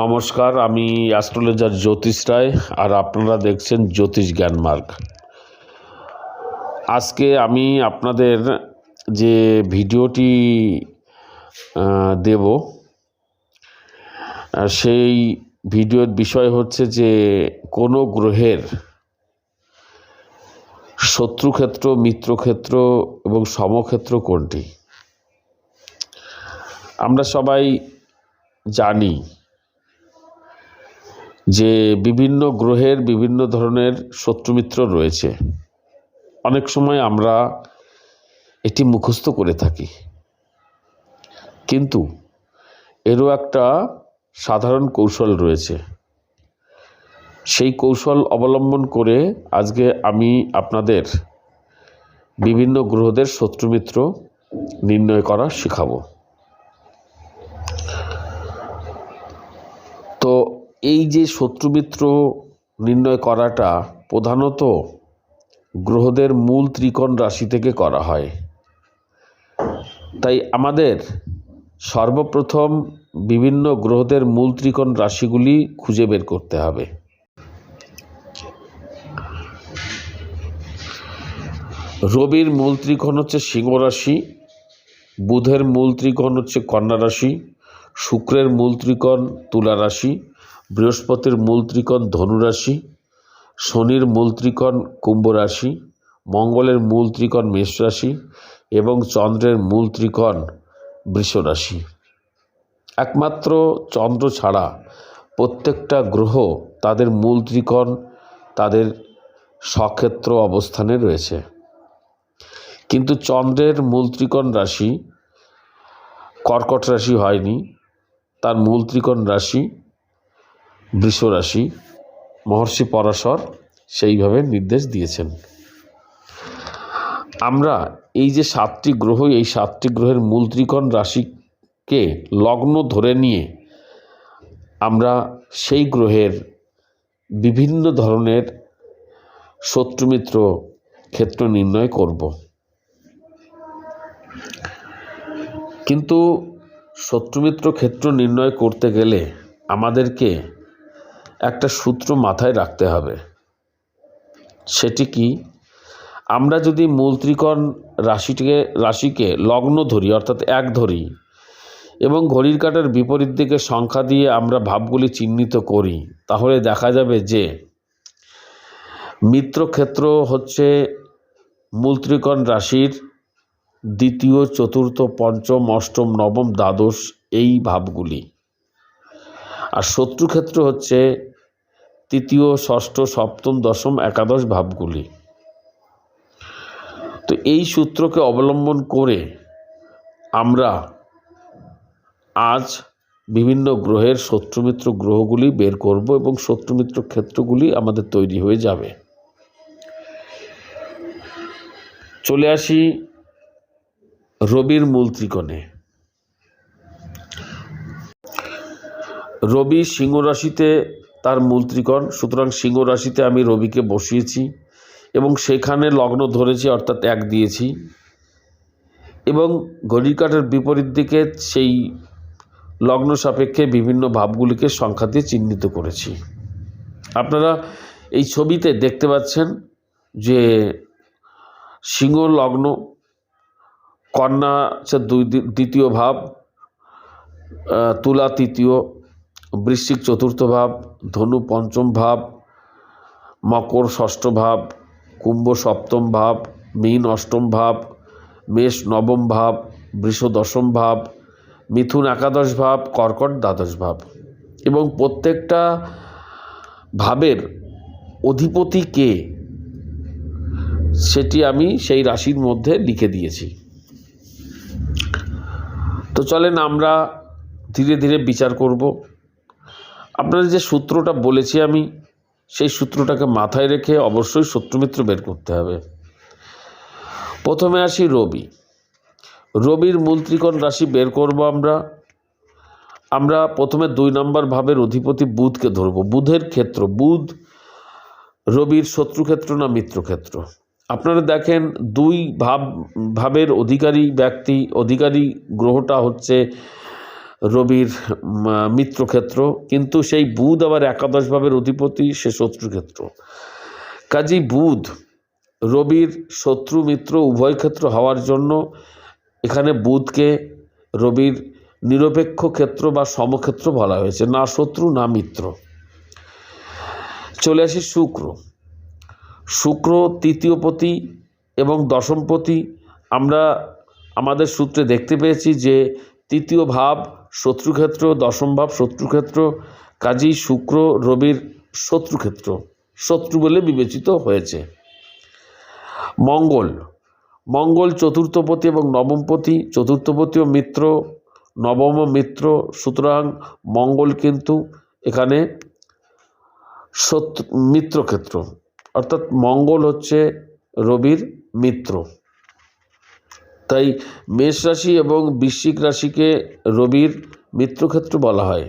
নমস্কার, আমি অ্যাস্ট্রোলজার জ্যোতিষ রায় আর আপনারা দেখছেন জ্যোতিষ জ্ঞান মার্গ। আজকে আমি আপনাদের যে ভিডিওটি দেব সেই ভিডিওর বিষয় হচ্ছে যে কোনো গ্রহের শত্রুক্ষেত্র, মিত্রক্ষেত্র এবং সমক্ষেত্র কোনটি? আমরা সবাই জানি যে বিভিন্ন গ্রহের বিভিন্ন ধরনের শত্রুমিত্র রয়েছে। অনেক সময় আমরা এটি মুখস্থ করে থাকি। কিন্তু এরও একটা সাধারণ কৌশল রয়েছে। সেই কৌশল অবলম্বন করে আজকে আমি আপনাদের বিভিন্ন গ্রহদের শত্রুমিত্র নির্ণয় করা শেখাবো। এই যে শত্রুমিত্র নির্ণয় করাটা প্রধানত গ্রহদের মূল ত্রিকোণ রাশি থেকে করা হয়। তাই আমাদের সর্বপ্রথম বিভিন্ন গ্রহদের মূল ত্রিকোণ রাশিগুলি খুঁজে বের করতে হবে। রবির মূল ত্রিকোণ হচ্ছে সিংহ রাশি, বুধের মূল ত্রিকোণ হচ্ছে কন্যা রাশি, শুক্রের মূল ত্রিকোণ তুলা রাশি বৃহস্পতির মূল ত্রিকোণ ধনুরাশি, শনির মূল ত্রিকোণ কুম্ভ রাশি মঙ্গলের মূল ত্রিকোণ মেষ রাশি এবং চন্দ্রের মূল ত্রিকোণ বৃষ রাশি একমাত্র চন্দ্র ছাড়া প্রত্যেকটা গ্রহ তাদের মূল ত্রিকোণ, তাদের সক্ষেত্র অবস্থানে রয়েছে। কিন্তু চন্দ্রের মূল ত্রিকোণ রাশি, কর্কট রাশি হয়নি, তার মূল ত্রিকোণ রাশি বৃষ রাশি মহর্ষি পরাশর সেইভাবে নির্দেশ দিয়েছেন। আমরা এই যে সাতটি গ্রহ, এই সাতটি গ্রহের মূল ত্রিকোণ রাশিকে লগ্ন ধরে নিয়ে আমরা সেই গ্রহের বিভিন্ন ধরনের শত্রুমিত্র ক্ষেত্র নির্ণয় করব। কিন্তু শত্রুমিত্র ক্ষেত্র নির্ণয় করতে গেলে আমাদেরকে একটা সূত্র মাথায় রাখতে হবে। সেটি কি? আমরা যদি মূল ত্রিকোণ রাশিটিকে, রাশিকে লগ্ন ধরি, অর্থাৎ এক ধরি, এবং ঘড়ির কাঁটার বিপরীত দিকে সংখ্যা দিয়ে আমরা ভাবগুলি চিহ্নিত করি, তাহলে দেখা যাবে যে মিত্রক্ষেত্র হচ্ছে মূল ত্রিকোণ রাশির দ্বিতীয়, চতুর্থ, পঞ্চম, অষ্টম, নবম, দ্বাদশ এই ভাবগুলি। আর শত্রুক্ষেত্র হচ্ছে তৃতীয়, ষষ্ঠ, সপ্তম, দশম, একাদশ ভাবগুলি। তো এই সূত্রকে অবলম্বন করে আমরা আজ বিভিন্ন গ্রহের শত্রুমিত্র গ্রহগুলি বের করব এবং শত্রুমিত্র ক্ষেত্রগুলি আমাদের তৈরি হয়ে যাবে। চলে আসি রবির মূল ত্রিকোণে। রবি সিংহ রাশিতে তার মূল ত্রিকোণ সুতরাং সিংহ রাশিতে আমি রবিকে বসিয়েছি এবং সেখানে লগ্ন ধরেছি, অর্থাৎ এক দিয়েছি। এবং ঘড়ির কাঁটার বিপরীত দিকে সেই লগ্ন সাপেক্ষে বিভিন্ন ভাবগুলিকে সংখ্যা দিয়ে চিহ্নিত করেছি। আপনারা এই ছবিতে দেখতে পাচ্ছেন যে সিংহ লগ্ন, কন্যা দুই দ্বিতীয় ভাব তুলা তৃতীয় বৃশ্চিক চতুর্থ ভাব, ধনু পঞ্চম ভাব, মকর ষষ্ঠ ভাব, কুম্ভ সপ্তম ভাব, মীন অষ্টম ভাব, মেষ নবম ভাব, বৃষ দশম ভাব, মিথুন একাদশ ভাব, কর্কট দ্বাদশ ভাব। এবং প্রত্যেকটা ভাবের অধিপতি কে? সেটি আমি সেই রাশির মধ্যে লিখে দিয়েছি। তো চলেন আমরা ধীরে ধীরে বিচার করব। আপনাদের যে সূত্রটা বলেছি আমি, সেই সূত্রটাকে মাথায় রেখে অবশ্যই শত্রুমিত্র বের করতে হবে। প্রথমে আসি রবি। রবির মূল ত্রিকোণ রাশি বের করব আমরা। আমরা প্রথমে দুই নম্বর ভাবের অধিপতি বুধকে ধরব। বুধের ক্ষেত্র, বুধ রবির শত্রুক্ষেত্র না মিত্রক্ষেত্র। আপনারা দেখেন, দুই ভাব, ভাবের অধিকারী ব্যক্তি, অধিকারী গ্রহটা হচ্ছে রবির মিত্রক্ষেত্র কিন্তু সেই বুধ আবার একাদশ ভাবের অধিপতি, সে শত্রুক্ষেত্র কাজেই বুধ রবির শত্রু, মিত্র, উভয় ক্ষেত্র হওয়ার জন্য এখানে বুধকে রবির নিরপেক্ষ ক্ষেত্র বা সমক্ষেত্র বলা হয়েছে, না শত্রু, না মিত্র। চলে আসি শুক্র। শুক্র তৃতীয়পতি এবং দশমপতি আমরা আমাদের সূত্রে দেখতে পেয়েছি যে তৃতীয় ভাব শত্রুক্ষেত্র, দশম ভাব শত্রুক্ষেত্র, কাজী শুক্র, রবির শত্রুক্ষেত্র, শত্রু বলে বিবেচিত হয়েছে। মঙ্গল মঙ্গল চতুর্থপতি এবং নবমপতি, চতুর্থপতি ও মিত্র, নবম মিত্র, সুতরাং মঙ্গল কিন্তু এখানে শত্রু মিত্রক্ষেত্র, অর্থাৎ মঙ্গল হচ্ছে রবির মিত্র। তাই মেষ রাশি এবং বৃশ্চিক রাশিকে রবির মিত্রক্ষেত্র বলা হয়।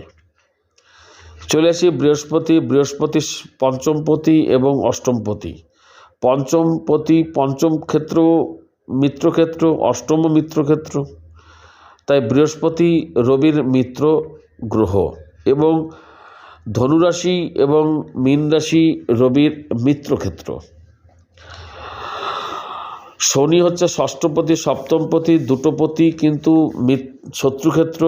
চলে আসি বৃহস্পতি বৃহস্পতি পঞ্চমপতি এবং অষ্টমপতি। পঞ্চমপতি, পঞ্চম ক্ষেত্র, মিত্রক্ষেত্র, অষ্টম মিত্রক্ষেত্র। তাই বৃহস্পতি রবির মিত্র গ্রহ এবং ধনুরাশি এবং মীন রাশি রবির মিত্রক্ষেত্র। শনি হচ্ছে ষষ্ঠপতি সপ্তমপতি দুটোপতি কিন্তু শত্রুক্ষেত্র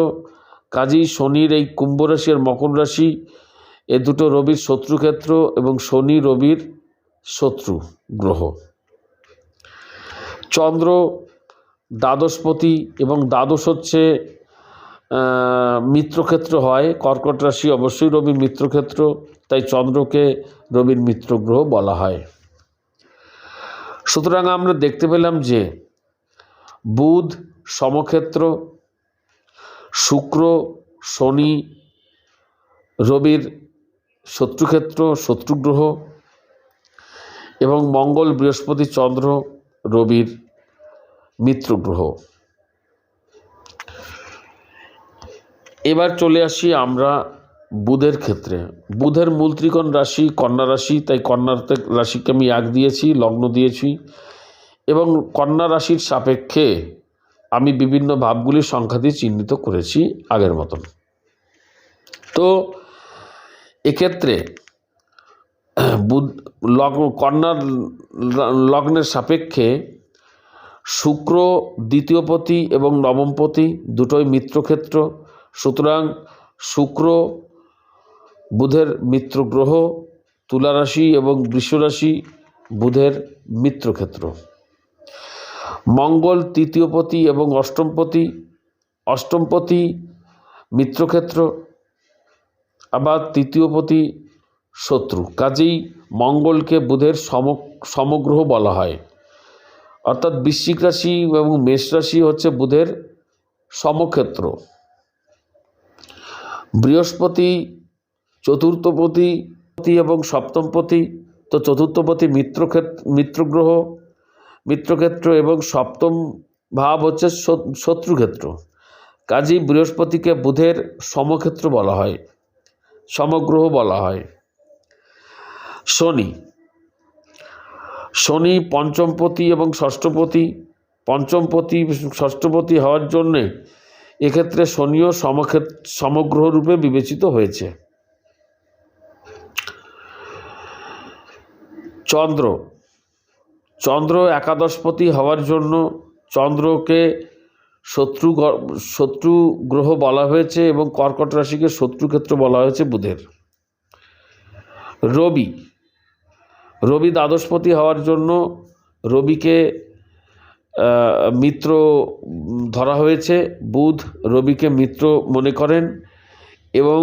কাজেই শনির এই কুম্ভ রাশি আর মকর রাশি, এ দুটো রবির শত্রুক্ষেত্র এবং শনি রবির শত্রু গ্রহ। চন্দ্র দ্বাদশপতি এবং দ্বাদশ হচ্ছে মিত্রক্ষেত্র হয়। কর্কট রাশি অবশ্যই রবির মিত্রক্ষেত্র তাই চন্দ্রকে রবির মিত্র গ্রহ বলা হয়। সুতরাং আমরা দেখতে পেলাম যে বুধ, সমক্ষেত্র, শুক্র, শনি, রবির শত্রুক্ষেত্র, শত্রুগ্রহ এবং মঙ্গল, বৃহস্পতি, চন্দ্র, রবির মিত্রগ্রহ। এবার চলে আসি আমরা বুধের ক্ষেত্রে। বুধের মূল ত্রিকোণ রাশি, কন্যা রাশি, তাই কন্যা রাশিকে আমি এক দিয়েছি, লগ্ন দিয়েছি। এবং কন্যা রাশির সাপেক্ষে আমি বিভিন্ন ভাবগুলির সংখ্যা দিয়ে চিহ্নিত করেছি আগের মতন। তো এক্ষেত্রে বুধ, লগ্ন, কন্যার লগ্নের সাপেক্ষে শুক্র দ্বিতীয়পতি এবং নবমপতি দুটোই মিত্রক্ষেত্র সুতরাং শুক্র বুধের মিত্র গ্রহ তুলা রাশি এবং বৃষ রাশি বুধের মিত্রক্ষেত্র। মঙ্গল তৃতীয়পতি এবং অষ্টমপতি অষ্টমপতি মিত্রক্ষেত্র, আবার তৃতীয়পতি শত্রু। কাজেই মঙ্গলকে বুধের সম, সমগ্রহ বলা হয়। অর্থাৎ বৃশ্চিক রাশি এবং মেষ রাশি হচ্ছে বুধের সমক্ষেত্র। বৃহস্পতি চতুর্থপতি এবং সপ্তমপতি, তো চতুর্থপতি মিত্রক্ষেত্র মিত্রগ্রহ, মিত্রক্ষেত্র এবং সপ্তম ভাব হচ্ছে শত্রুক্ষেত্র। কাজেই বৃহস্পতিকে বুধের সমক্ষেত্র বলা হয়, সমগ্রহ বলা হয়। শনি শনি পঞ্চমপতি এবং ষষ্ঠপতি, পঞ্চমপতি, ষষ্ঠপতি হওয়ার জন্যে এক্ষেত্রে শনিও সমক্ষেত্র সমগ্রহ রূপে বিবেচিত হয়েছে। চন্দ্র। চন্দ্র একাদশপতি হওয়ার জন্য চন্দ্রকে শত্রু শত্রু গ্রহ বলা হয়েছে এবং কর্কট রাশিকে শত্রুক্ষেত্র বলা হয়েছে বুধের। রবি। রবি দ্বাদশপতি হওয়ার জন্য রবিকে মিত্র ধরা হয়েছে। বুধ রবিকে মিত্র মনে করেন এবং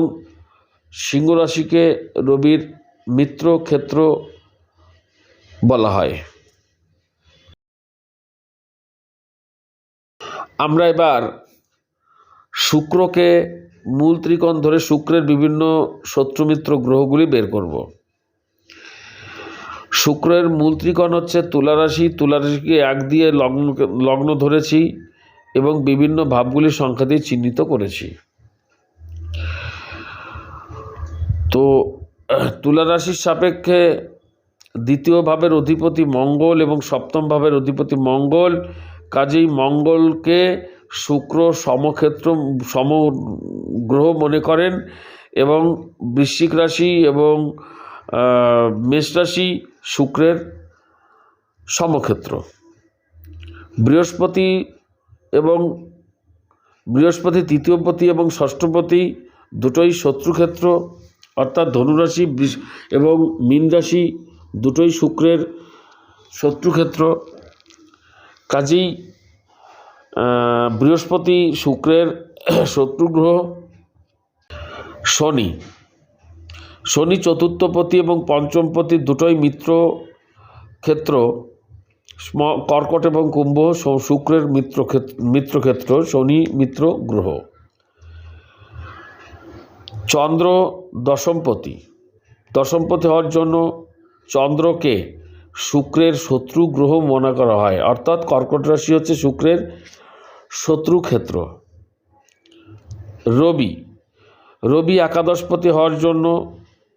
সিংহ রাশিকে রবির মিত্র ক্ষেত্র বলা হয়। আমরা এবার শুক্রকে মূল ত্রিকোণ ধরে শুক্রের বিভিন্ন শত্রুমিত্র গ্রহগুলি বের করব। শুক্রের মূল ত্রিকোণ হচ্ছে তুলা রাশি। তুলা এক দিয়ে লগ্ন লগ্ন ধরেছি এবং বিভিন্ন ভাবগুলির সংখ্যা দিয়ে চিহ্নিত করেছি। তো আহ, তুলা রাশির সাপেক্ষে দ্বিতীয় ভাবের অধিপতি মঙ্গল এবং সপ্তম ভাবের অধিপতি মঙ্গল। কাজেই মঙ্গলকে শুক্র সমক্ষেত্র, সম গ্রহ মনে করেন এবং বৃশ্চিক রাশি এবং মেষ রাশি শুক্রের সমক্ষেত্র। বৃহস্পতি এবং বৃহস্পতি তৃতীয়পতি এবং ষষ্ঠপতি দুটোই শত্রুক্ষেত্র, অর্থাৎ ধনুরাশি এবং মীন রাশি দুটোই শুক্রের শত্রুক্ষেত্র। কাজেই বৃহস্পতি শুক্রের শত্রুগ্রহ শনি। শনি চতুর্থপতি এবং পঞ্চমপতি দুটোই মিত্র ক্ষেত্র কর্কট এবং কুম্ভ শুক্রের মিত্র ক্ষেত্র মিত্রক্ষেত্র, শনি মিত্র গ্রহ চন্দ্র দশমপতি। দশমপতি হওয়ার জন্য চন্দ্রকে শুক্রের শত্রু গ্রহ মনে করা হয়। অর্থাৎ কর্কট রাশি হচ্ছে শুক্রের শত্রু ক্ষেত্র। রবি রবি একাদশপতি হওয়ার জন্য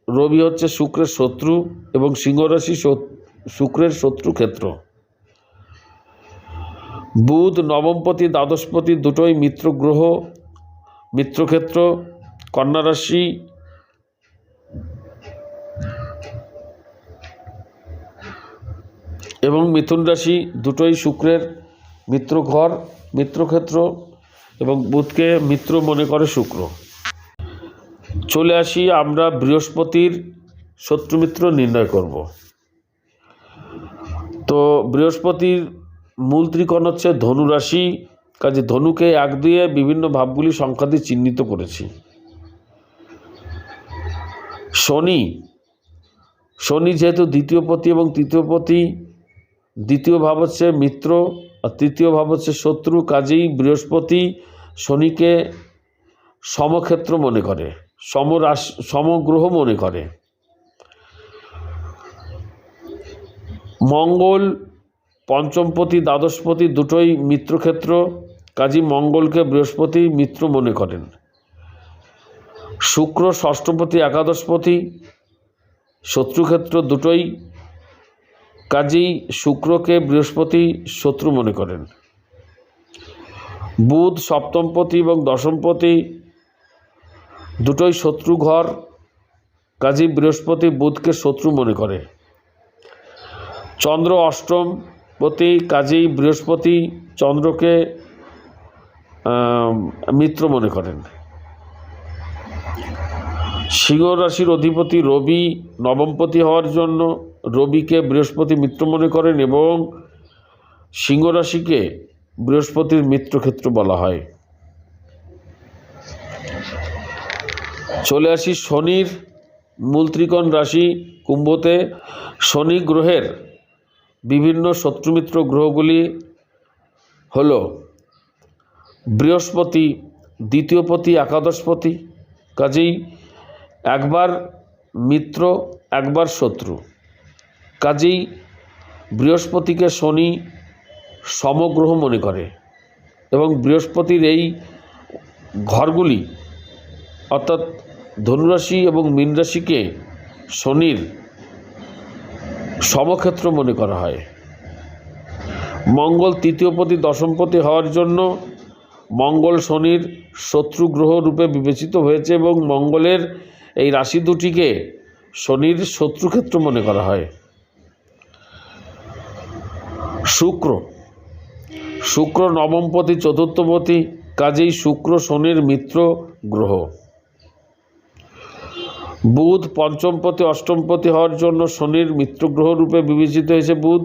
রবি হচ্ছে শুক্রের শত্রু এবং সিংহ রাশি শুক্রের শত্রু ক্ষেত্র। বুধ, নবমপতি, দ্বাদশপতি দুটোই মিত্র গ্রহ, মিত্রক্ষেত্র। কন্যা এবং মিথুন রাশি দুটোই শুক্রের মিত্র ঘর, মিত্রক্ষেত্র এবং বুধকে মিত্র মনে করে শুক্র। চলে আসি আমরা বৃহস্পতির শত্রুমিত্র নির্ণয় করব। তো বৃহস্পতির মূল ত্রিকোণ হচ্ছে ধনুরাশি কাজে ধনুকে এক দিয়ে বিভিন্ন ভাবগুলি সংখ্যা দিয়ে চিহ্নিত করেছি। শনি শনি যেহেতু দ্বিতীয় পতি এবং তৃতীয় পতি দ্বিতীয় ভাব হচ্ছে মিত্র, আর তৃতীয় ভাব হচ্ছে শত্রু, কাজেই বৃহস্পতি শনিকে সমক্ষেত্র মনে করে, সমরাশ, সমগ্রহ মনে করে। মঙ্গল, পঞ্চমপতি, দ্বাদশপতি দুটোই মিত্রক্ষেত্র কাজী মঙ্গলকে বৃহস্পতি মিত্র মনে করেন। শুক্র, ষষ্ঠপতি, একাদশপতি, শত্রুক্ষেত্র দুটোই কাজেই শুক্রকে বৃহস্পতি শত্রু মনে করেন। বুধ সপ্তমপতি এবং দশমপতি দুটোই শত্রু ঘর, কাজেই বৃহস্পতি বুধকে শত্রু মনে করে। চন্দ্র অষ্টমপতি কাজেই বৃহস্পতি চন্দ্রকে মিত্র মনে করেন। সিংহ রাশির অধিপতি রবি নবমপতি হওয়ার জন্য রবিকে বৃহস্পতি মিত্র মনে করেন এবং সিংহ রাশিকে বৃহস্পতির মিত্রক্ষেত্র বলা হয়। চলে আসি শনির মূল ত্রিকোণ রাশি কুম্ভতে। শনি গ্রহের বিভিন্ন শত্রুমিত্র গ্রহগুলি হল বৃহস্পতি দ্বিতীয়পতি একাদশপতি কাজেই একবার মিত্র, একবার শত্রু। কাজেই বৃহস্পতিকে শনি সমগ্রহ মনে করে এবং বৃহস্পতির এই ঘরগুলি, অর্থাৎ ধনুরাশি এবং মীন রাশিকে শনির সমক্ষেত্র মনে করা হয়। মঙ্গল তৃতীয়পতি দশমপতি হওয়ার জন্য মঙ্গল শনির শত্রু গ্রহ রূপে বিবেচিত হয়েছে এবং মঙ্গলের এই রাশি দুটিকে শনির শত্রুক্ষেত্র মনে করা হয়। শুক্র। শুক্র নবমপতি, চতুর্থপতি, কাজেই শুক্র শনির মিত্র গ্রহ। বুধ পঞ্চমপতি, অষ্টমপতি হওয়ার জন্য শনির মিত্র গ্রহ রূপে বিবেচিত হয়েছে বুধ।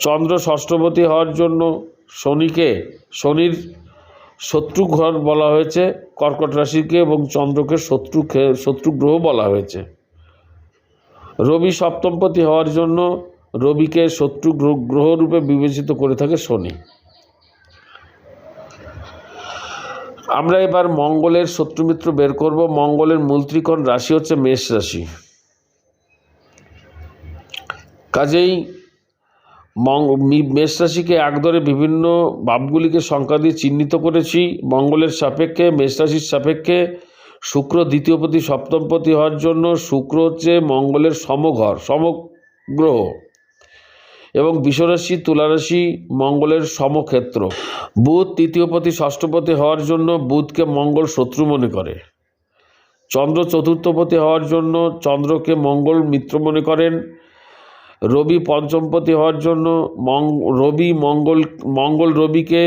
চন্দ্র ষষ্ঠপতি হওয়ার জন্য শনিকে, শনির শত্রু ঘর বলা হয়েছে, কর্কট রাশিকে এবং চন্দ্রকে শত্রু শত্রু গ্রহ বলা হয়েছে। রবি সপ্তমপতি হওয়ার জন্য রবিকে শত্রু গ্রহ- গ্রহ রূপে বিবেচিত করে থাকে শনি। আমরা এবার মঙ্গলের শত্রুমিত্র বের করব। মঙ্গলের মূল ত্রিকোণ রাশি হচ্ছে মেষ রাশি। কাজেই মেষ রাশিকে এক ধরে বিভিন্ন ভাবগুলিকে সংখ্যা দিয়ে চিহ্নিত করেছি। মঙ্গলের সাপেক্ষে, মেষ রাশির সাপেক্ষে শুক্র দ্বিতীয়পতি সপ্তমপতি হওয়ার জন্য শুক্র হচ্ছে মঙ্গলের সমঘর, সমগ্রহ। এবং বিশ্বরাশি, তুলারাশি মঙ্গলের সমক্ষেত্র। বুধ তৃতীয়পতি ষষ্ঠপতি হওয়ার জন্য বুধকে মঙ্গল শত্রু মনে করে। চন্দ্র চতুর্থপতি হওয়ার জন্য চন্দ্রকে মঙ্গল মিত্র মনে করেন। রবি পঞ্চমপতি হওয়ার জন্য রবি মঙ্গল মঙ্গল রবিকে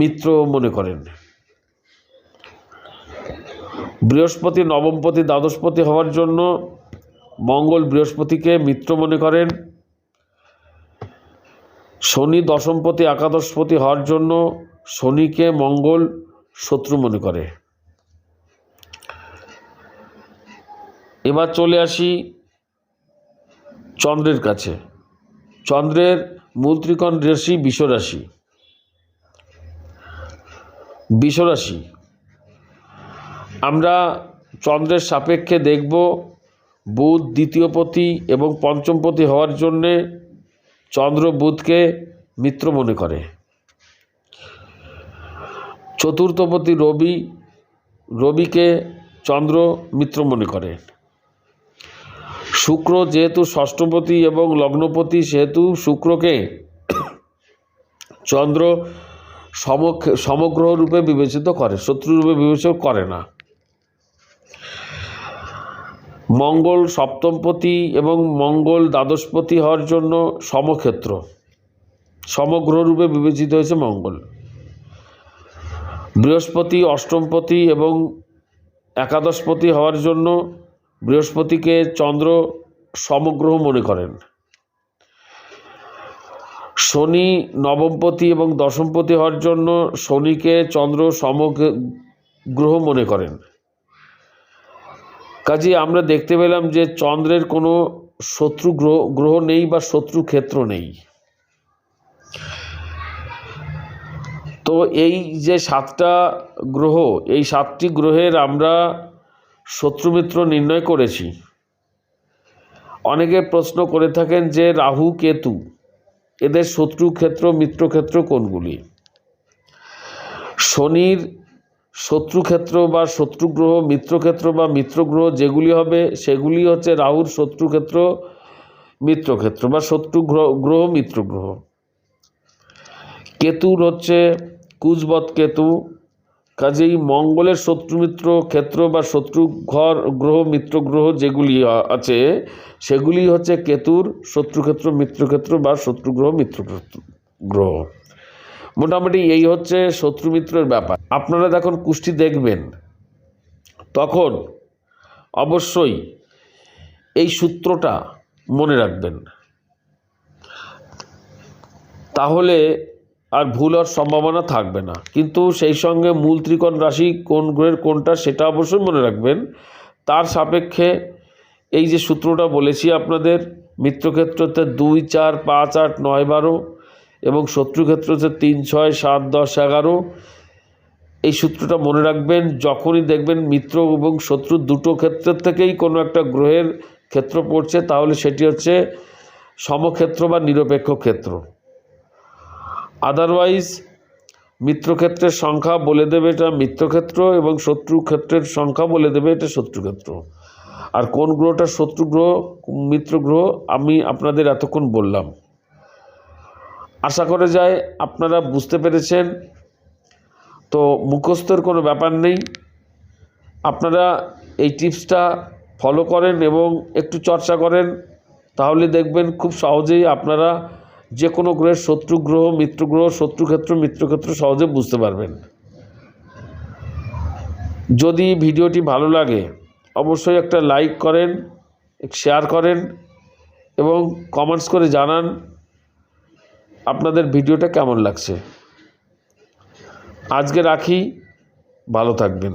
মিত্র মনে করেন। বৃহস্পতি নবমপতি দ্বাদশপতি হওয়ার জন্য মঙ্গল বৃহস্পতিকে মিত্র মনে করেন। শনি দশমপতি, একাদশপতি হওয়ার জন্য শনিকে মঙ্গল শত্রু মনে করে। এবার চলে আসি চন্দ্রের কাছে। চন্দ্রের মূল ত্রিকোণ রাশি, বিশ্বরাশি। বিশ্বরাশি। আমরা চন্দ্রের সাপেক্ষে দেখব বুধ দ্বিতীয়পতি এবং পঞ্চমপতি হওয়ার জন্যে চন্দ্র বুধকে মিত্র মনে করে। চতুর্থপতি রবি, রবিকে চন্দ্র মিত্র মনে করে। শুক্র যেহেতু ষষ্ঠপতি এবং লগ্নপতি, সেহেতু শুক্রকে চন্দ্র সমগ্র রূপে বিবেচিত করে শত্রু রূপে বিবেচনা করে না। মঙ্গল সপ্তমপতি এবং মঙ্গল দ্বাদশপতি হওয়ার জন্য সমক্ষেত্র। সমগ্র রূপে বিবেচিত হয়েছে মঙ্গল। বৃহস্পতি অষ্টমপতি এবং একাদশপতি হওয়ার জন্য বৃহস্পতিকে চন্দ্র সমগ্রহ মনে করেন। শনি নবমপতি এবং দশমপতি হওয়ার জন্য শনিকে চন্দ্র সমগ্রহ মনে করেন। কাজে আমরা দেখতে পেলাম যে চন্দ্রের কোনো শত্রু গ্রহ গ্রহ নেই বা শত্রু ক্ষেত্র নেই। তো এই যে সাতটা গ্রহ, এই সাতটি গ্রহের আমরা শত্রুমিত্র নির্ণয় করেছি। অনেকে প্রশ্ন করে থাকেন যে রাহু, কেতু, এদের শত্রু ক্ষেত্র মিত্রক্ষেত্র কোনগুলি? শনির শত্রুক্ষেত্র বা শত্রুগ্রহ, মিত্রক্ষেত্র বা মিত্রগ্রহ যেগুলি হবে, সেগুলি হচ্ছে রাহুর শত্রুক্ষেত্র, মিত্রক্ষেত্র বা শত্রু গ্রহ গ্রহ মিত্রগ্রহ। কেতুর হচ্ছে কুজবত কেতু, কাজেই মঙ্গলের শত্রুমিত্র ক্ষেত্র বা শত্রু ঘর, গ্রহ মিত্র গ্রহ যেগুলি আছে, সেগুলি হচ্ছে কেতুর শত্রুক্ষেত্র, মিত্রক্ষেত্র বা শত্রুগ্রহ মিত্র গ্রহ মোটামুটি এই হচ্ছে শত্রু মিত্রের ব্যাপার। আপনারা যখন কুষ্টি দেখবেন, তখন অবশ্যই এই সূত্রটা মনে রাখবেন। তাহলে আর ভুল হওয়ার সম্ভাবনা থাকবে না। কিন্তু সেই সঙ্গে মূল ত্রিকোণ রাশি কোন গ্রহের কোনটা সেটা অবশ্যই মনে রাখবেন। তার সাপেক্ষে এই যে সূত্রটা বলেছি আপনাদের, মিত্রক্ষেত্রতে দুই, চার, পাঁচ, আট, নয়, বারো এবং শত্রুক্ষেত্রতে তিন, ছয়, সাত, দশ, এগারো। এই সূত্রটা মনে রাখবেন, যখনই দেখবেন মিত্র এবং শত্রু দুটো ক্ষেত্রের থেকেই কোনো একটা গ্রহের ক্ষেত্র পড়ছে, তাহলে সেটি হচ্ছে সমক্ষেত্র বা নিরপেক্ষ ক্ষেত্র। আদারওয়াইজ মিত্রক্ষেত্রের সংখ্যা বলে দেবে এটা মিত্রক্ষেত্র এবং শত্রু ক্ষেত্রের সংখ্যা বলে দেবে এটা শত্রুক্ষেত্র। আর কোন গ্রহটা শত্রু গ্রহ, মিত্র গ্রহ, আমি আপনাদের এতক্ষণ বললাম। আশা করে যায় আপনারা বুঝতে পেরেছেন। তো মুখস্থর কোনো ব্যাপার নেই। আপনারা এই টিপসটা ফলো করেন এবং একটু চর্চা করেন। তাহলে দেখবেন খুব সহজেই আপনারা যে কোনো গ্রহের শত্রু গ্রহ, মিত্র গ্রহ শত্রুক্ষেত্র মিত্রক্ষেত্র সহজে বুঝতে পারবেন। যদি ভিডিওটি ভালো লাগে, অবশ্যই একটা লাইক করেন শেয়ার করেন এবং কমেন্টস করে জানান। আপনাদের ভিডিওটা কেমন লাগছে? আজকে রাখি ভালো থাকবেন।